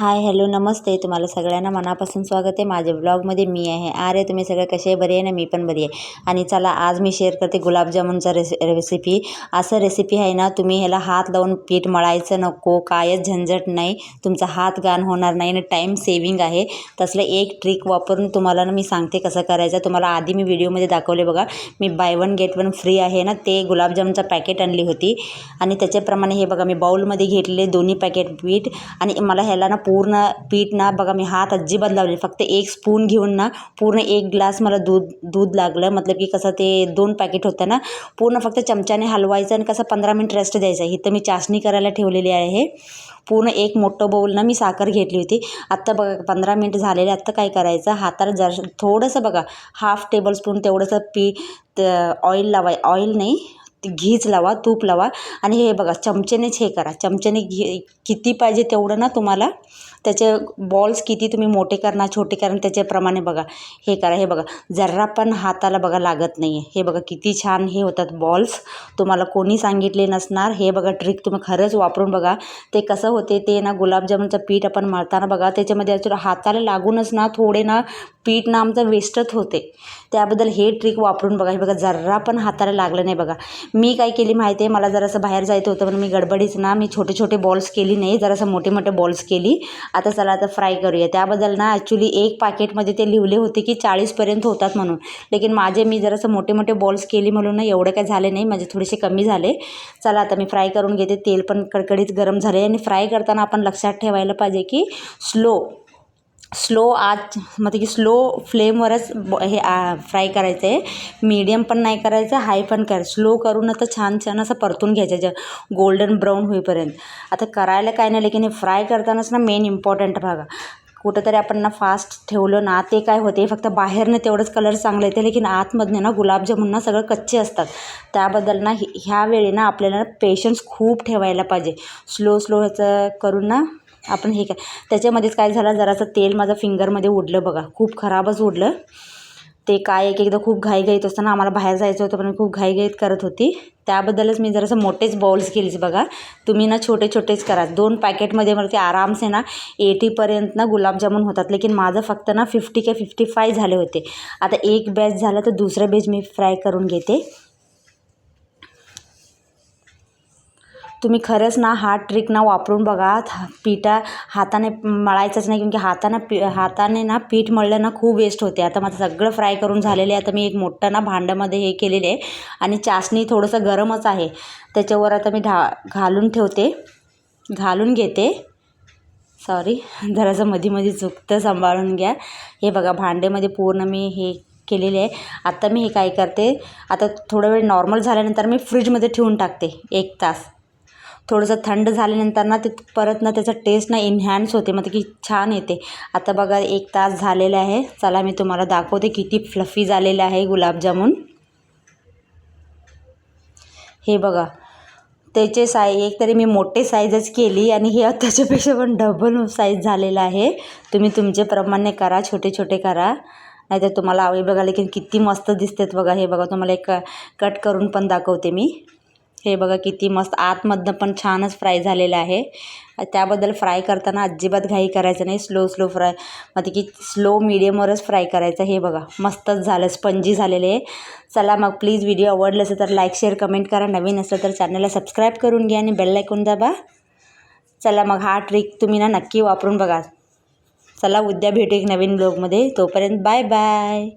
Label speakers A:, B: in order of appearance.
A: Hi hello नमस्ते. तुम्हाला सगळ्यांना मनापासून स्वागत आहे. माझ्या ब्लॉगमध्ये मी आहे. अरे तुम्ही सगळे कसे बरे आहे ना? मी पण बरी आहे. आणि चला आज मी शेअर करते गुलाबजामुनचा रेसि रेसिपी असं रेसिपी आहे ना तुम्ही ह्याला हात लावून पीठ मळायचं नको कायच झंझट नाही. तुमचा हात गाण होणार नाही आणि टाईम सेविंग आहे. तसलं एक ट्रिक वापरून तुम्हाला ना मी सांगते कसं करायचं. तुम्हाला आधी मी व्हिडिओमध्ये दाखवले बघा. मी buy one get one free आहे ना ते गुलाबजामचा पॅकेट आणली होती. आणि त्याच्याप्रमाणे हे बघा मी बाऊलमध्ये घेतले दोन्ही पॅकेट पीठ. आणि मला ह्याला ना पूर्ण पीठ ना बघा मी हात अजिबात लावले फक्त एक स्पून घेऊन ना पूर्ण एक ग्लास मला दूध दूध लागलं. मतलब की कसं ते दोन पॅकेट होतं ना पूर्ण फक्त चमच्याने हलवायचं आणि कसं पंधरा मिनिट रेस्ट द्यायचं. इथं मी चाशणी करायला ठेवलेली आहे. पूर्ण एक मोठं बाऊल ना मी साखर घेतली होती. आत्ता बघा पंधरा मिनिट झालेले आत्ता काय करायचं? हाताला जर थोडंसं बघा हाफ टेबलस्पून तेवढंसं पी ऑइल लावाय ऑइल नाही घीच लावा तूप लावा आणि हे बघा चमचेनेच हे करा. चमचेने घी किती पाहिजे तेवढं ना तुम्हाला त्याचे बॉल्स किती तुम्ही मोठे करणार छोटे करणार त्याच्याप्रमाणे बघा. हे करा हे बघा. जरा पण हाताला बघा लागत नाही आहे हे बघा किती छान हे होतात बॉल्स तुम्हाला कोणी सांगितले नसणार. हे बघा ट्रिक तुम्ही खरंच वापरून बघा. ते कसं होते ते ना गुलाबजामुनचं पीठ आपण मळताना बघा. त्याच्यामध्ये हाताला लागूनच ना थोडे ना पीठ ना आमचं वेस्टच होते. त्याबद्दल हे ट्रिक वापरून बघा. हे बघा जरा पण हाताला लागलं नाही बघा. मी काय केली माहिती आहे मला जरासं बाहेर जायचं होतं पण मी गडबडीच ना मी छोटे छोटे बॉल्स केली नाही जरासं मोठे मोठे बॉल्स केली. आता चला आता फ्राय करूया. त्याबद्दल ना ॲक्च्युली एक पाकेटमध्ये ते लिहिले होते की चाळीसपर्यंत होतात म्हणून. लेकिन माझे मी जरासं मोठे मोठे बॉल्स केली म्हणून ना एवढे काय झाले नाही माझे थोडेसे कमी झाले. चला आता मी फ्राय करून घेते. तेल पण कडकडीत गरम झाले आणि फ्राय करताना आपण लक्षात ठेवायला पाहिजे की स्लो स्लो आज म्हणजे की स्लो फ्लेमवरच हे फ्राय करायचं आहे मीडियम पण नाही करायचं हाय पण करायचं स्लो करून आता छान छान असं परतून घ्यायचं ज्या गोल्डन ब्राऊन होईपर्यंत. आता करायला काय नाही लेकिन हे फ्राय करतानाच ना मेन इम्पॉर्टंट बघा कुठंतरी आपण ना फास्ट ठेवलं ना ते काय होते फक्त बाहेरनं तेवढंच कलर चांगलं येते लेकिन आतमधनं ना गुलाबजामुन ना सगळं कच्चे असतात. त्याबद्दल ना ह्या वेळी ना आपल्याला पेशन्स खूप ठेवायला पाहिजे. स्लो स्लो ह्याचं करून ना आपण हे काय त्याच्यामध्येच काय झालं जरासं तेल माझं फिंगरमध्ये उडलं बघा. खूप खराबच उडलं ते काय एक एकदा खूप घाईघाईत असताना आम्हाला बाहेर जायचं होतं पण मी खूप घाईघाईत करत होती. त्याबद्दलच मी जरासं मोठेच बॉल्स केलीच बघा. तुम्ही ना छोटे छोटेच करा. दोन पॅकेटमध्ये मला ते आरामसे ना एटीपर्यंत ना गुलाबजामुन होतात. लेकिन माझं फक्त ना फिफ्टी के फिफ्टी फाय झाले होते. आता एक बॅच झालं तर दुसरं बॅच मी फ्राय करून घेते. तुम्ही खरंच ना हा ट्रिक ना वापरून बघा. पिठा हाताने मळायचंच नाही कारण की हाताने पी हाताने ना पीठ मळलं ना खूप वेस्ट होते. आता माझं सगळं फ्राय करून झालेलं आहे. आता मी एक मोठं ना भांड्यामध्ये हे केलेलं आहे. आणि चासणी थोडंसं गरमच आहे. त्याच्यावर आता मी ढा घालून ठेवते. घालून घेते. सॉरी जरासं मध्ये मध्ये चुकतं सांभाळून घ्या. हे बघा भांड्यामध्ये पूर्ण मी हे केलेले आहे. आत्ता मी हे काय करते? आता थोडा वेळ नॉर्मल झाल्यानंतर मी फ्रीजमध्ये ठेवून टाकते. एक तास. थोडंसं थंड झाल्यानंतर ना ते परत ना त्याचा टेस्ट ना इन्हॅन्स होते. मग की छान येते. आता बघा एक तास झालेला आहे. चला मी तुम्हाला दाखवते किती फ्लफी झालेलं आहे गुलाबजामुन. हे बघा त्याचे साई एक तरी मी मोठे साईजच केली आणि हे त्याच्यापेक्षा पण डबल साईज झालेला आहे. तुम्ही तुमच्याप्रमाणे करा छोटे छोटे करा. नाहीतर तुम्हाला आवडी बघा लेकिन किती मस्त दिसतात बघा. हे बघा तुम्हाला एक कट करून पण दाखवते मी. हे बघा किती मस्त. आतमधनं पण छानच फ्राय झालेलं आहे. त्याबद्दल फ्राय करताना अजिबात घाई करायचं नाही. Slow slow fry. म्हणजे की स्लो मिडियमवरच फ्राय करायचं. हे बघा मस्तच झालं. स्पंजी झालेले आहे चला मग प्लीज व्हिडिओ आवडलं असेल तर लाईक शेअर कमेंट करा. नवीन असलं तर चॅनलला सबस्क्राईब करून घ्या आणि बेल ऐकून दाबा. चला मग हा ट्रिक तुम्ही ना नक्की वापरून बघा. चला उद्या भेटू एक नवीन ब्लॉगमध्ये. तोपर्यंत बाय बाय.